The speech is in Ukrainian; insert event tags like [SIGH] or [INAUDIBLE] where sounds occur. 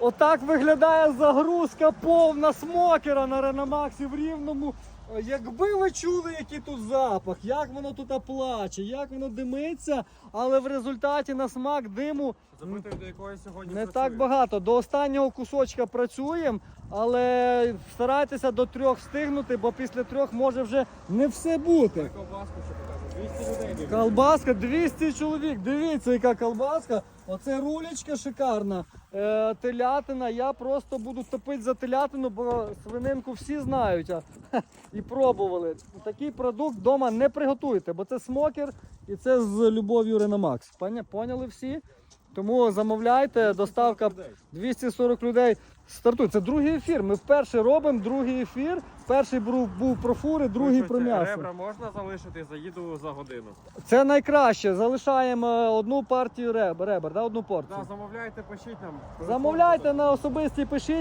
Отак виглядає загрузка повна смокера на Реномаксі в рівному. Е, Якби ви чули, який тут запах, як воно тут плаче, як воно димиться, але в результаті на смак диму Запитую, до якої сьогодні не працює. так багато. До останнього кусочка працюємо, але старайтеся до трьох встигнути, бо після трьох може вже не все бути. Ковбаску ще покажу. 200 людей. Колбаска 200 чоловік. Дивіться, яка колбаска. Оце рулечка шикарна. Е, телятина. Я просто буду топити за телятину, бо свининку всі знають а, [LAUGHS] і пробували. Такий продукт вдома не приготуйте, бо це смокер і це з любов'ю Реномакс. Поняли всі? Тому замовляйте, доставка 240 людей. Стартує. Це другий ефір. Ми вперше робимо другий ефір. Перший був, був про фури, другий про м'ясо. Ребра можна залишити, заїду за годину. Це найкраще. Залишаємо е, одну партію ребер, ребер, да, одну порцію. Да, замовляйте, пишіть нам. Замовляйте на особисті, пишіть.